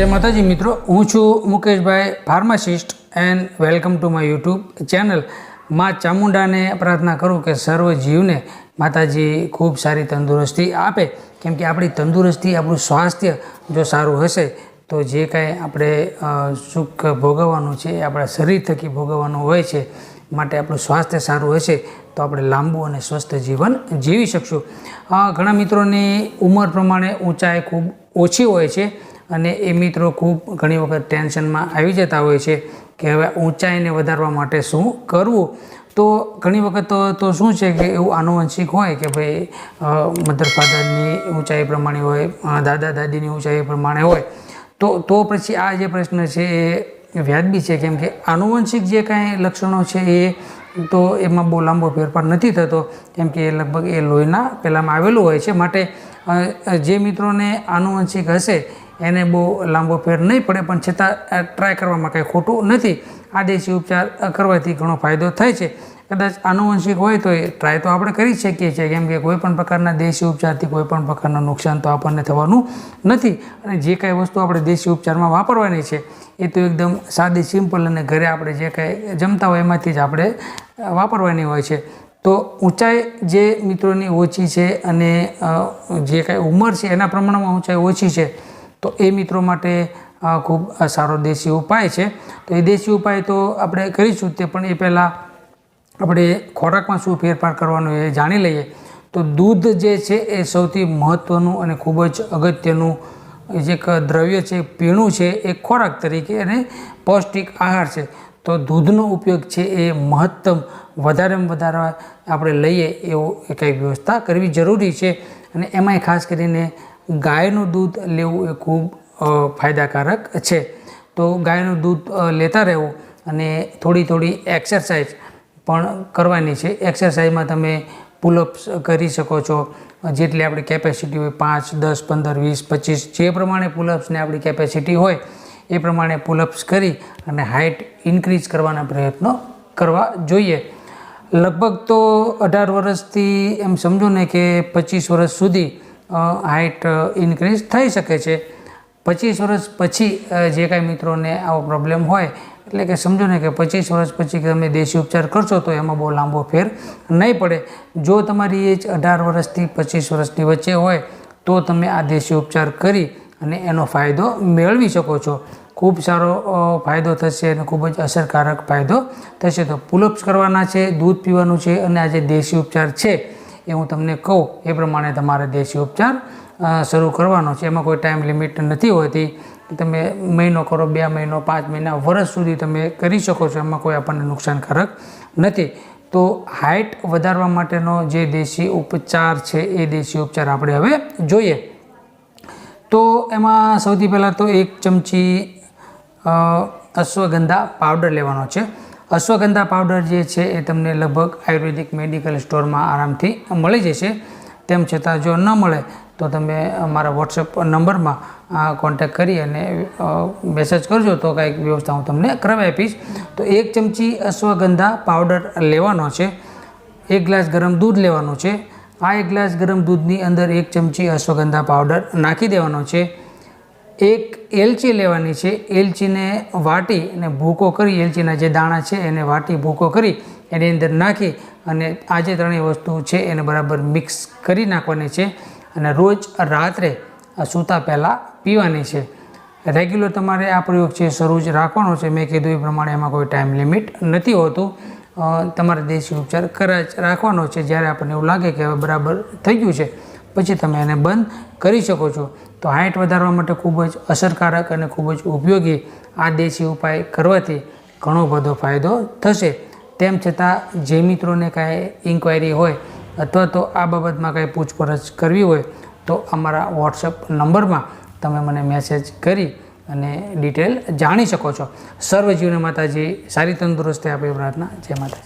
જય માતાજી, મિત્રો. હું છું મુકેશભાઈ, pharmacist and welcome to my YouTube ચેનલમાં ચામુંડાને પ્રાર્થના કરું કે સર્વ જીવને માતાજી ખૂબ સારી તંદુરસ્તી આપે. કેમ કે આપણી તંદુરસ્તી, આપણું સ્વાસ્થ્ય જો સારું હશે, તો જે કાંઈ આપણે સુખ ભોગવવાનું છે એ આપણા શરીર થકી ભોગવવાનું હોય છે, માટે આપણું સ્વાસ્થ્ય સારું હશે, તો આપણે લાંબુ અને સ્વસ્થ જીવન જીવી શકશું. ઘણા મિત્રોની ઉંમર પ્રમાણે ઊંચાઈ ખૂબ ઓછી હોય છે અને એ મિત્રો ખૂબ ઘણી વખત ટેન્શનમાં આવી જતા હોય છે કે હવે ઊંચાઈને વધારવા માટે શું કરવું? તો ઘણી વખત તો શું છે કે એવું આનુવંશિક હોય કે ભાઈ મધર ફાધરની ઊંચાઈ પ્રમાણે હોય દાદા દાદીની ઊંચાઈ પ્રમાણે હોય. તો તો પછી આ જે પ્રશ્ન છે એ વ્યાજબી છે, કેમ કે આનુવંશિક જે કાંઈ લક્ષણો છે એ તો એમાં બહુ લાંબો ફેરફાર નથી થતો, કેમ કે એ લગભગ એ લોહીના પહેલાંમાં આવેલું હોય છે. માટે જે મિત્રોને આનુવંશિક હશે એને બહુ લાંબો ફેર નહીં પડે, પણ છતાં ટ્રાય કરવામાં કાંઈ ખોટું નથી. આ દેશી ઉપચાર કરવાથી ઘણો ફાયદો થાય છે. કદાચ આનુવંશિક હોય તો એ ટ્રાય તો આપણે કરી શકીએ છીએ, કેમ કે કોઈપણ પ્રકારના દેશી ઉપચારથી કોઈપણ પ્રકારનું નુકસાન તો આપણને થવાનું નથી. અને જે કાંઈ વસ્તુ આપણે દેશી ઉપચારમાં વાપરવાની છે, એ તો એકદમ સાદી, સિમ્પલ અને ઘરે આપણે જે કાંઈ જમતા હોય એમાંથી જ આપણે વાપરવાની હોય છે. તો ઊંચાઈ જે મિત્રોની ઓછી છે અને જે કાંઈ ઉંમર છે એના પ્રમાણમાં ઊંચાઈ ઓછી છે તો એ મિત્રો માટે ખૂબ સારો દેશી ઉપાય છે. તો એ દેશી ઉપાય તો આપણે કરીશું તે, પણ એ પહેલાં આપણે ખોરાકમાં શું ફેરફાર કરવાનો એ જાણી લઈએ. તો દૂધ જે છે એ સૌથી મહત્ત્વનું અને ખૂબ જ અગત્યનું જે એક દ્રવ્ય છે, પીણું છે, એ ખોરાક તરીકે અને પૌષ્ટિક આહાર છે. તો દૂધનો ઉપયોગ છે એ મહત્તમ વધારેમાં વધારે આપણે લઈએ એવો કંઈક વ્યવસ્થા કરવી જરૂરી છે. અને એમાંય ખાસ કરીને ગાયનું દૂધ લેવું એ ખૂબ ફાયદાકારક છે. તો ગાયનું દૂધ લેતા રહેવું અને થોડી થોડી એક્સરસાઇઝ પણ કરવાની છે. એક્સરસાઇઝમાં તમે પુલઅપ્સ કરી શકો છો. જેટલી આપણી કેપેસિટી હોય, પાંચ, દસ, પંદર, વીસ, પચીસ, જે પ્રમાણે પુલઅપ્સની આપણી કેપેસિટી હોય, એ પ્રમાણે પુલઅપ્સ કરી અને હાઇટ ઇન્ક્રીઝ કરવાના પ્રયત્નો કરવા જોઈએ. લગભગ તો અઢાર વર્ષથી એમ સમજો ને કે પચીસ વર્ષ સુધી હાઇટ ઇન્ક્રીઝ થઈ શકે છે. પચીસ વર્ષ પછી જે કાંઈ મિત્રોને આવો પ્રોબ્લેમ હોય, એટલે કે સમજો ને કે પચીસ વર્ષ પછી તમે દેશી ઉપચાર કરશો તો એમાં બહુ લાંબો ફેર નહીં પડે. જો તમારી એજ અઢાર વર્ષથી પચીસ વર્ષની વચ્ચે હોય, તો તમે આ દેશી ઉપચાર કરી અને એનો ફાયદો મેળવી શકો છો. ખૂબ સારો ફાયદો થશે અને ખૂબ જ અસરકારક ફાયદો થશે. તો પુલઅપ્સ કરવાના છે, દૂધ પીવાનું છે અને આ જે દેશી ઉપચાર છે એ હું તમને કહું, એ પ્રમાણે તમારે દેશી ઉપચાર શરૂ કરવાનો છે. એમાં કોઈ ટાઈમ લિમિટ નથી હોતી. તમે મહિનો કરો, બે મહિનો, પાંચ મહિના, વર્ષ સુધી તમે કરી શકો છો. એમાં કોઈ આપણને નુકસાનકારક નથી. તો હાઇટ વધારવા માટેનો જે દેશી ઉપચાર છે, એ દેશી ઉપચાર આપણે હવે જોઈએ. તો એમાં સૌથી પહેલાં તો એક ચમચી અશ્વગંધા પાવડર લેવાનો છે. અશ્વગંધા પાવડર જે છે એ તમને લગભગ આયુર્વેદિક મેડિકલ સ્ટોરમાં આરામથી મળી જશે. તેમ છતાં જો ન મળે, તો તમે મારા વોટ્સએપ નંબરમાં કોન્ટેક્ટ કરી અને મેસેજ કરજો તો કાંઈક વ્યવસ્થા હું તમને કરાવી આપીશ. તો એક ચમચી અશ્વગંધા પાવડર લેવાનો છે. એક ગ્લાસ ગરમ દૂધ લેવાનું છે. આ એક ગ્લાસ ગરમ દૂધની અંદર એક ચમચી અશ્વગંધા પાવડર નાખી દેવાનો છે. એક એલચી લેવાની છે. એલચીને વાટી અને ભૂકો કરી, એલચીના જે દાણા છે એને વાટી, ભૂકો કરી, એની અંદર નાખી અને આ જે ત્રણેય વસ્તુ છે એને બરાબર મિક્સ કરી નાખવાની છે અને રોજ રાત્રે સૂતા પહેલાં પીવાની છે. રેગ્યુલર તમારે આ પ્રયોગ છે શરૂ જ રાખવાનો છે. મેં કીધું એ પ્રમાણે એમાં કોઈ ટાઈમ લિમિટ નથી હોતું. તમારે દેશી ઉપચાર કરા રાખવાનો છે. જ્યારે આપણને એવું લાગે કે હવે બરાબર થઈ ગયું છે પછી તમે એને બંધ કરી શકો છો. તો હાઇટ વધારવા માટે ખૂબ જ અસરકારક અને ખૂબ જ ઉપયોગી આ દેશી ઉપાય કરવાથી ઘણો બધો ફાયદો થશે. તેમ છતાં, જે મિત્રોને કાંઈ ઇન્ક્વાયરી હોય અથવા તો આ બાબતમાં કાંઈ પૂછપરછ કરવી હોય, તો અમારા વોટ્સઅપ નંબરમાં તમે મને મેસેજ કરી અને ડિટેલ જાણી શકો છો. સર્વજીવને માતાજી, સારી તંદુરસ્તી આપે પ્રાર્થના. જય માતા